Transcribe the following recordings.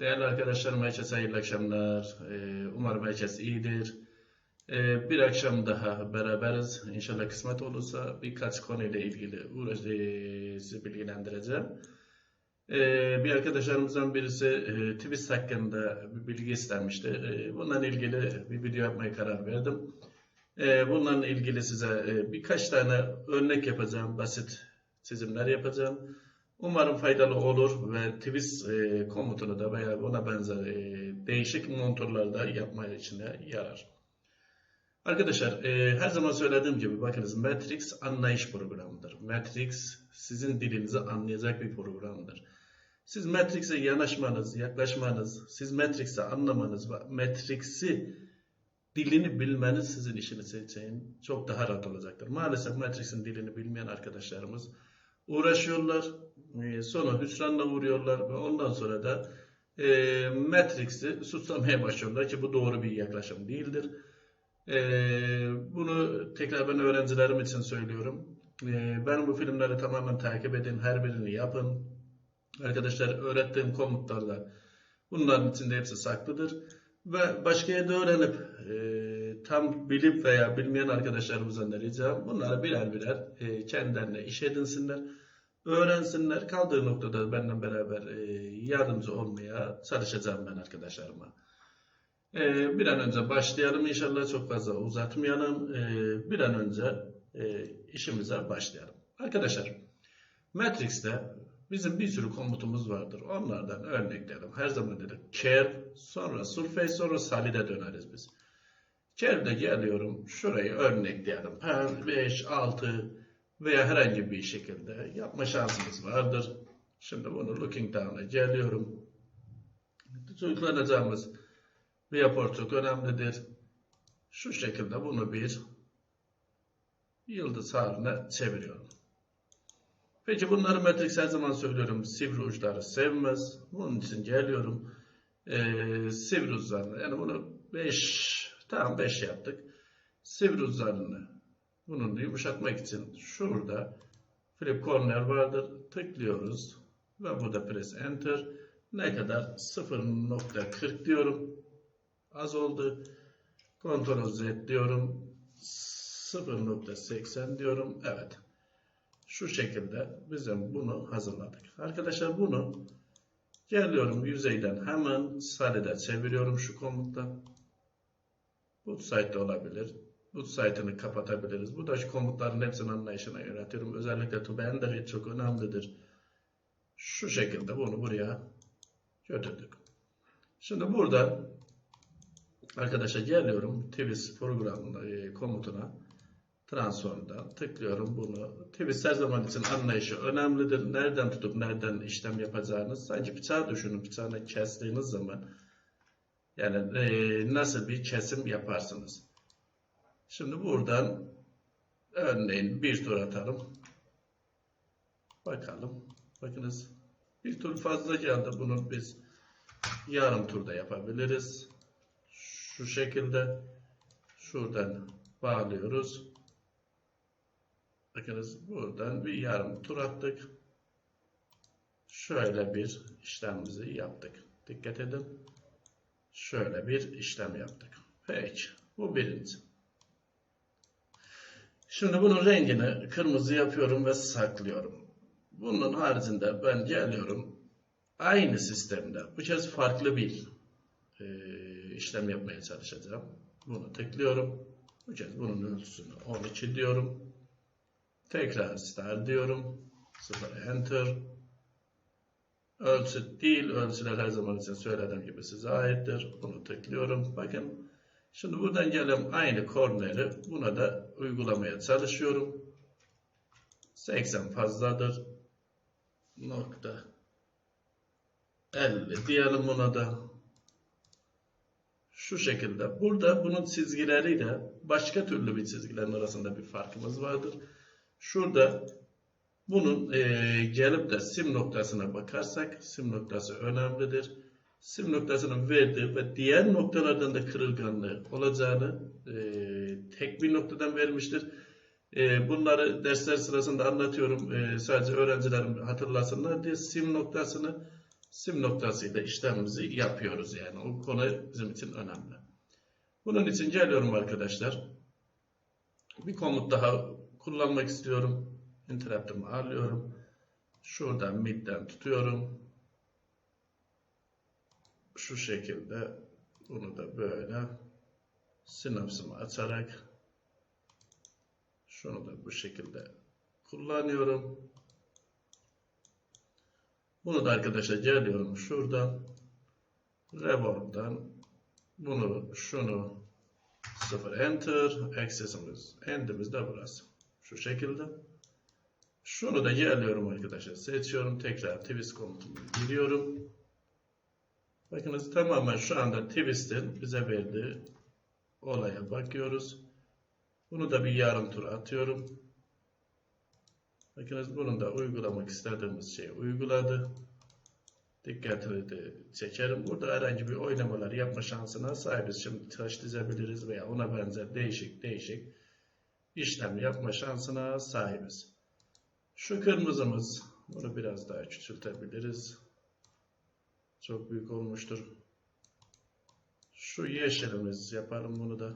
Değerli arkadaşlarım, herkese hayırlı akşamlar. Ee, Umarım herkes iyidir. Ee, Bir akşam daha beraberiz. İnşallah kısmet olursa birkaç konuyla ilgili uğraş, sizi bilgilendireceğim. Ee, Bir arkadaşlarımızdan birisi e, Twist hakkında bir bilgi istemişti. Ee, Bununla ilgili bir video yapmaya karar verdim. Bununla ilgili size e, birkaç tane örnek yapacağım, basit çizimler yapacağım. Umarım faydalı olur ve twist e, komutunu da veya ona benzer e, değişik monitörlerde yapmaya içine yarar. Arkadaşlar e, her zaman söylediğim gibi bakınız Matrix anlayış programıdır. Matrix sizin dilinizi anlayacak bir programdır. Siz Matrix'e yanaşmanız, yaklaşmanız, siz Matrix'i anlamanız ve Matrix'i dilini bilmeniz sizin işiniz için çok daha rahat olacaktır. Maalesef Matrix'in dilini bilmeyen arkadaşlarımız uğraşıyorlar. E, Sonra hüsranla uğruyorlar ve ondan sonra da e, Matrix'i suçlamaya başlıyorlar ki bu doğru bir yaklaşım değildir. E, bunu tekrar ben öğrencilerim için söylüyorum. E, ben bu filmleri tamamen takip edin, her birini yapın. Arkadaşlar öğrettiğim komutlarla bunların içinde hepsi saklıdır. Ve başka yerde öğrenip e, tam bilip veya bilmeyen arkadaşlarımızdan da ricam bunları birer birer e, kendilerine iş edinsinler öğrensinler. Kaldığı noktada benimle beraber e, yardımcı olmaya çalışacağım ben arkadaşlarıma. E, bir an önce başlayalım inşallah çok fazla uzatmayalım. E, bir an önce işimize başlayalım. Arkadaşlar Matrix'te bizim bir sürü komutumuz vardır. Onlardan örneklerim. Her zaman dedik care, sonra surface, sonra solid'e döneriz biz. Care'de geliyorum. Şurayı örnekleyelim. Per 5, 6, veya herhangi bir şekilde yapma şansımız vardır. Şimdi bunu looking down'a geliyorum. Uygulanacağımız report çok önemlidir. Şu şekilde bunu bir yıldız haline çeviriyorum. Peki bunları Matrix her zaman söylüyorum. Sivri uçları sevmez. Bunun için geliyorum. Ee, sivri uçlarını yani bunu 5 tamam 5 yaptık. Sivri uçlarını bunun yumuşatmak için şurada flip corner vardır. Tıklıyoruz ve burada press enter. Ne kadar? 0.40 diyorum. Az oldu. Ctrl Z diyorum. 0.80 diyorum. Evet. Şu şekilde bizim bunu hazırladık. Arkadaşlar bunu geliyorum yüzeyden hemen solid'e çeviriyorum şu komutla. Bu site olabilir. Bu site'ını kapatabiliriz. Bu da şu komutların hepsinin anlayışına yönetiyorum. Özellikle to Ender çok önemlidir. Şu şekilde bunu buraya götürdük. Şimdi burada arkadaşlar geliyorum Twist programına e, komutuna transformda tıklıyorum bunu. Twist her zaman için anlayışı önemlidir. Nereden tutup nereden işlem yapacağınız. Sanki bıçağı düşünün. Bıçağını kestiğiniz zaman yani e, nasıl bir kesim yaparsınız. Şimdi buradan örneğin bir tur atalım. Bakalım. Bakınız bir tur fazla geldi. Bunu biz yarım turda yapabiliriz. Şu şekilde şuradan bağlıyoruz. Bakınız buradan bir yarım tur attık. Şöyle bir işlemimizi yaptık. Dikkat edin. Şöyle bir işlem yaptık. Peki. Bu birinci. Şimdi bunun rengini kırmızı yapıyorum ve saklıyorum. Bunun haricinde ben geliyorum. Aynı sistemde bu kez farklı bir e, işlem yapmaya çalışacağım. Bunu tıklıyorum. Bu kez bunun ölçüsünü 12 diyorum. Tekrar start diyorum. 0 enter. Ölçü değil. Ölçüler her zaman için söylediğim gibi size aittir. Bunu tıklıyorum. Bakın Şimdi buradan gelen aynı korneri buna da uygulamaya çalışıyorum. 80 fazladır. Nokta 50 diyelim buna da. Şu şekilde. Burada bunun çizgileriyle başka türlü bir çizgilerin arasında bir farkımız vardır. Şurada bunun e, gelip de sim noktasına bakarsak sim noktası önemlidir sim noktasının verdiği ve diğer noktalardan da kırılganlığı olacağını e, tek bir noktadan vermiştir. E, bunları dersler sırasında anlatıyorum. E, sadece öğrencilerim hatırlasınlar diye sim noktasını sim noktasıyla işlemimizi yapıyoruz yani. O konu bizim için önemli. Bunun için geliyorum arkadaşlar. Bir komut daha kullanmak istiyorum. Interrupt'ımı alıyorum. Şuradan midden tutuyorum. Şu şekilde bunu da böyle sinapsımı açarak şunu da bu şekilde kullanıyorum. Bunu da arkadaşlar geliyorum şuradan Revolve'dan bunu şunu 0 enter access'imiz end'imiz de burası. Şu şekilde. Şunu da geliyorum arkadaşlar. Seçiyorum. Tekrar twist komutunu giriyorum. Bakınız tamamen şu anda twist'in bize verdiği olaya bakıyoruz. Bunu da bir yarım tur atıyorum. Bakınız bunu da uygulamak istediğimiz şeyi uyguladı. Dikkatini de çekerim. Burada herhangi bir oynamalar yapma şansına sahibiz. Şimdi taş dizebiliriz veya ona benzer değişik değişik işlem yapma şansına sahibiz. Şu kırmızımız, bunu biraz daha küçültebiliriz. Çok büyük olmuştur. Şu yeşilimiz yapalım bunu da.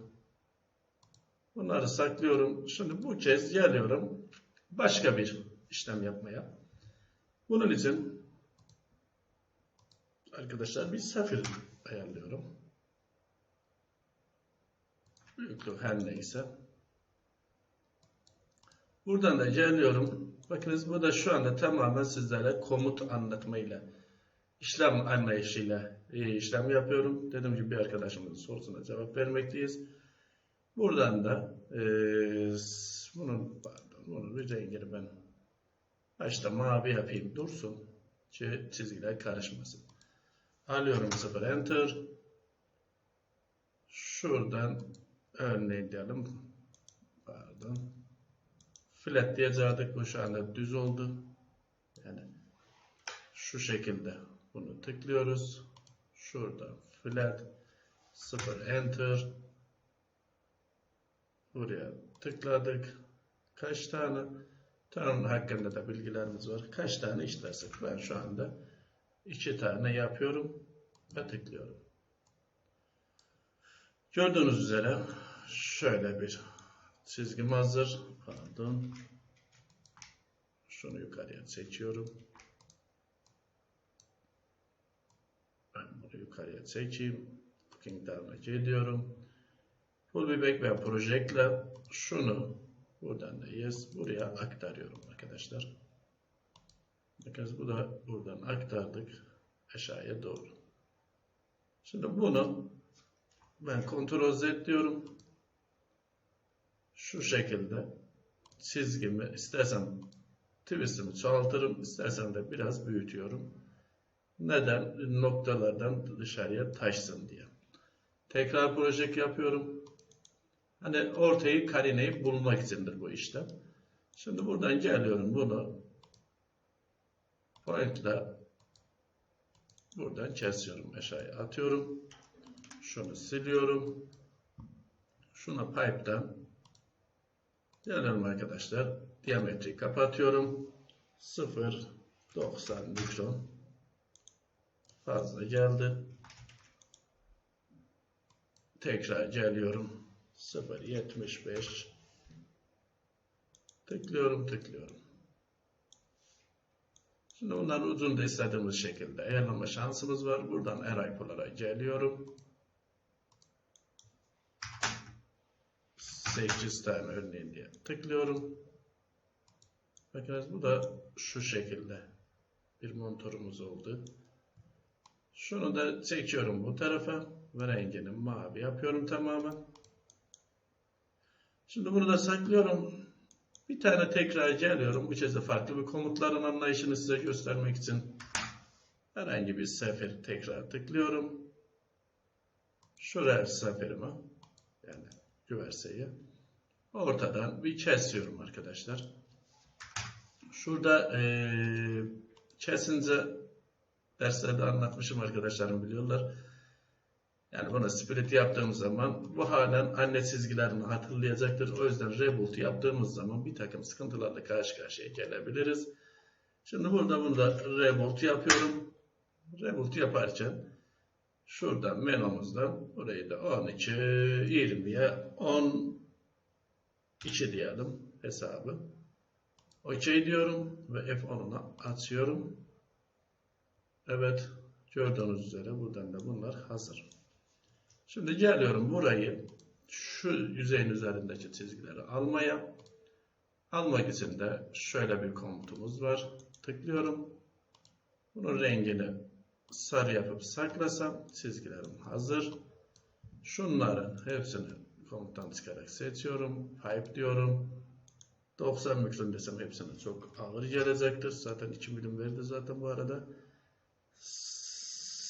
Bunları saklıyorum. Şimdi bu kez geliyorum başka bir işlem yapmaya. Bunun için arkadaşlar bir safir ayarlıyorum. Büyüklük her neyse. Buradan da geliyorum. Bakınız bu da şu anda tamamen sizlere komut anlatmayla, işlem anlayışıyla e, işlem yapıyorum. Dediğim gibi bir arkadaşımızın sorusuna cevap vermekteyiz. Buradan da e, bunun pardon, bunun rengini ben başta mavi yapayım dursun ki çizgiler karışmasın. Alıyorum 0 enter. Şuradan örneğin diyelim. Pardon. Flat diyecektik. Bu şu anda düz oldu. Yani şu şekilde bunu tıklıyoruz. Şurada flat 0 enter. Buraya tıkladık. Kaç tane? Tanrı hakkında da bilgilerimiz var. Kaç tane işlersek ben şu anda iki tane yapıyorum ve tıklıyorum. Gördüğünüz üzere şöyle bir çizgim hazır. Pardon. Şunu yukarıya çekiyorum. Bunu yukarıya çekeyim. Booking down'a geliyorum. Full bir back ve projektle şunu buradan da yes buraya aktarıyorum arkadaşlar. Bakın bu da buradan aktardık aşağıya doğru. Şimdi bunu ben Ctrl Z diyorum. Şu şekilde çizgimi istersem twistimi çoğaltırım, istersem de biraz büyütüyorum. Neden? Noktalardan dışarıya taşsın diye. Tekrar proje yapıyorum. Hani ortayı karineyi bulmak içindir bu işlem. Şimdi buradan geliyorum bunu pointle buradan kesiyorum aşağıya atıyorum. Şunu siliyorum. Şuna pipe'dan gelelim arkadaşlar. Diametri kapatıyorum. 0.90 mikron fazla geldi. Tekrar geliyorum. 0.75 tıklıyorum tıklıyorum. Şimdi bunların uzun da istediğimiz şekilde ayarlama şansımız var. Buradan Array geliyorum. 8 tane örneğin diye tıklıyorum. Bakınız bu da şu şekilde bir monitörümüz oldu. Şunu da çekiyorum bu tarafa ve rengini mavi yapıyorum tamamen. Şimdi bunu da saklıyorum. Bir tane tekrar geliyorum. Bu kez de farklı bir komutların anlayışını size göstermek için herhangi bir sefer tekrar tıklıyorum. Şuraya seferimi yani güverseyi ortadan bir kesiyorum arkadaşlar. Şurada ee, kesince derslerde anlatmışım arkadaşlarım biliyorlar. Yani buna split yaptığımız zaman bu halen anne çizgilerini hatırlayacaktır. O yüzden reboot yaptığımız zaman bir takım sıkıntılarla karşı karşıya gelebiliriz. Şimdi burada bunu da reboot yapıyorum. Revolt yaparken şuradan menümüzden burayı da 12, 20'ye 10 2 diyelim hesabı. OK diyorum ve F10'una atıyorum. Evet gördüğünüz üzere buradan da bunlar hazır. Şimdi geliyorum burayı şu yüzeyin üzerindeki çizgileri almaya. Almak için de şöyle bir komutumuz var. Tıklıyorum. Bunun rengini sarı yapıp saklasam çizgilerim hazır. Şunların hepsini komuttan çıkarak seçiyorum. Pipe diyorum. 90 mikron desem hepsine çok ağır gelecektir. Zaten 2 milim verdi zaten bu arada.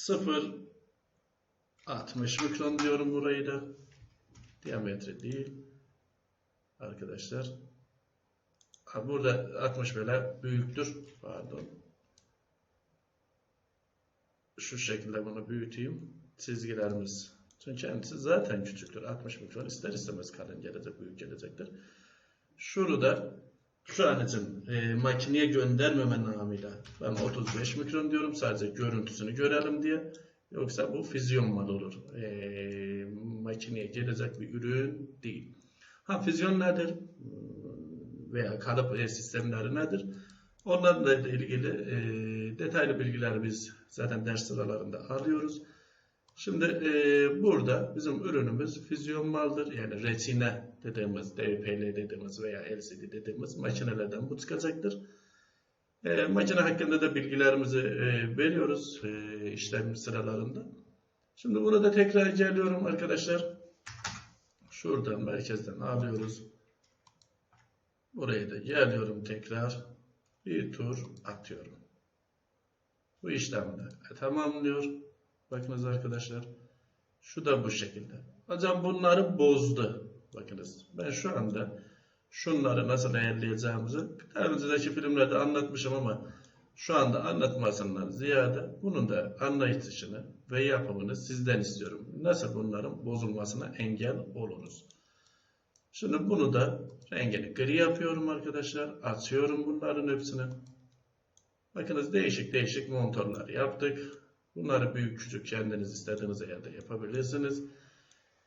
0 60 mikron diyorum burayı da. Diametre değil. Arkadaşlar. Burada 60 böyle büyüktür. Pardon. Şu şekilde bunu büyüteyim. Çizgilerimiz. Çünkü kendisi zaten küçüktür. 60 mikron ister istemez kalın gelecek, büyük gelecektir. Şurada şu an için e, makineye göndermeme namıyla ben 35 mikron diyorum sadece görüntüsünü görelim diye. Yoksa bu füzyon mal olur. E, makineye gelecek bir ürün değil. Ha füzyon nedir? Veya kalıp e, sistemleri nedir? Onlarla ilgili e, detaylı bilgiler biz zaten ders sıralarında alıyoruz. Şimdi e, burada bizim ürünümüz füzyon maldır. Yani retina dediğimiz, DPL dediğimiz veya LCD dediğimiz makinelerden bu çıkacaktır. E, makine hakkında da bilgilerimizi e, veriyoruz e, işlem sıralarında. Şimdi burada tekrar geliyorum arkadaşlar. Şuradan merkezden alıyoruz. Buraya da geliyorum tekrar. Bir tur atıyorum. Bu işlemde tamamlıyor. Bakınız arkadaşlar. Şu da bu şekilde. Hocam bunları bozdu. Bakınız. Ben şu anda şunları nasıl ayarlayacağımızı daha önceki filmlerde anlatmışım ama şu anda anlatmasından ziyade bunun da anlayışını ve yapımını sizden istiyorum. Nasıl bunların bozulmasına engel oluruz. Şimdi bunu da rengini gri yapıyorum arkadaşlar. Açıyorum bunların hepsini. Bakınız değişik değişik montorlar yaptık. Bunları büyük küçük kendiniz istediğiniz yerde yapabilirsiniz.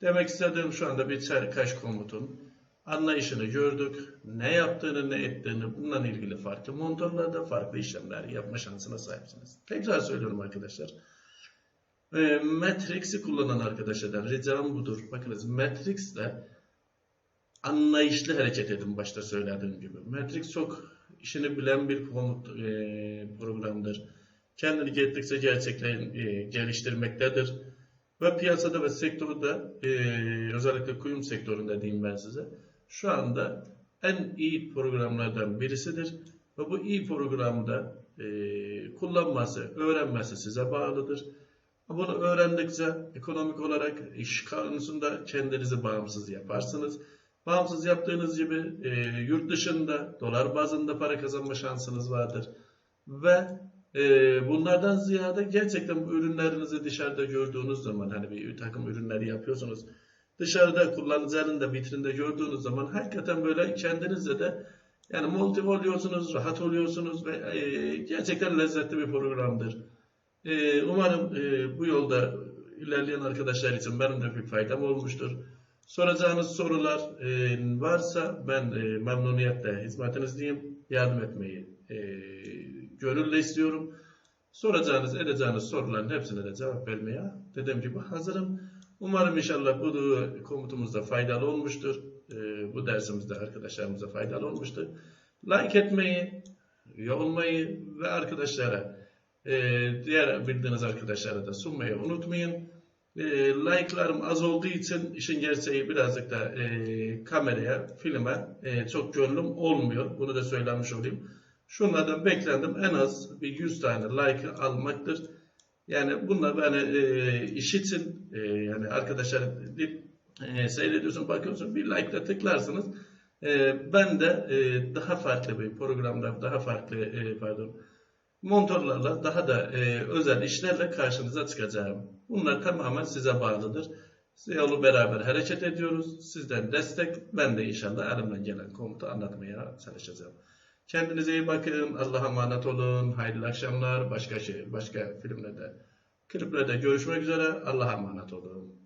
Demek istediğim şu anda bir kaş komutun anlayışını gördük. Ne yaptığını ne ettiğini bununla ilgili farklı montorlarda farklı işlemler yapma şansına sahipsiniz. Tekrar söylüyorum arkadaşlar. E, Matrix'i kullanan arkadaşlardan ricam budur. Bakınız Matrix ile anlayışlı hareket edin başta söylediğim gibi. Matrix çok işini bilen bir komut e, programdır kendini gittikçe gerçekten e, geliştirmektedir. Ve piyasada ve sektörde e, özellikle kuyum sektöründe diyeyim ben size şu anda en iyi programlardan birisidir. Ve bu iyi programda e, kullanması, öğrenmesi size bağlıdır. Bunu öğrendikçe ekonomik olarak iş konusunda kendinizi bağımsız yaparsınız. Bağımsız yaptığınız gibi e, yurt dışında dolar bazında para kazanma şansınız vardır. Ve bunlardan ziyade gerçekten bu ürünlerinizi dışarıda gördüğünüz zaman hani bir takım ürünleri yapıyorsunuz. Dışarıda kullanıcının da vitrinde gördüğünüz zaman hakikaten böyle kendinizde de yani motive oluyorsunuz, rahat oluyorsunuz ve e, gerçekten lezzetli bir programdır. E, umarım e, bu yolda ilerleyen arkadaşlar için benim de bir faydam olmuştur. Soracağınız sorular e, varsa ben e, memnuniyetle hizmetinizdeyim. Yardım etmeyi e, gönülle istiyorum. Soracağınız, edeceğiniz soruların hepsine de cevap vermeye dediğim gibi hazırım. Umarım inşallah bu komutumuzda faydalı olmuştur. Ee, bu dersimizde arkadaşlarımıza faydalı olmuştur. Like etmeyi, olmayı ve arkadaşlara, e, diğer bildiğiniz arkadaşlara da sunmayı unutmayın. E, like'larım az olduğu için işin gerçeği birazcık da e, kameraya, filme çok gönlüm olmuyor. Bunu da söylemiş olayım. Şunlardan beklendim en az bir 100 tane like almaktır. Yani bunlar beni e, iş için e, yani arkadaşlar e, seyrediyorsun bakıyorsun bir like ile tıklarsınız. E, ben de e, daha farklı bir programda daha farklı e, pardon montorlarla daha da e, özel işlerle karşınıza çıkacağım. Bunlar tamamen size bağlıdır. Yolu beraber hareket ediyoruz. Sizden destek ben de inşallah elimden gelen komutu anlatmaya çalışacağım. Kendinize iyi bakın. Allah'a emanet olun. Hayırlı akşamlar. Başka şey, başka filmlerde, kliplerde görüşmek üzere. Allah'a emanet olun.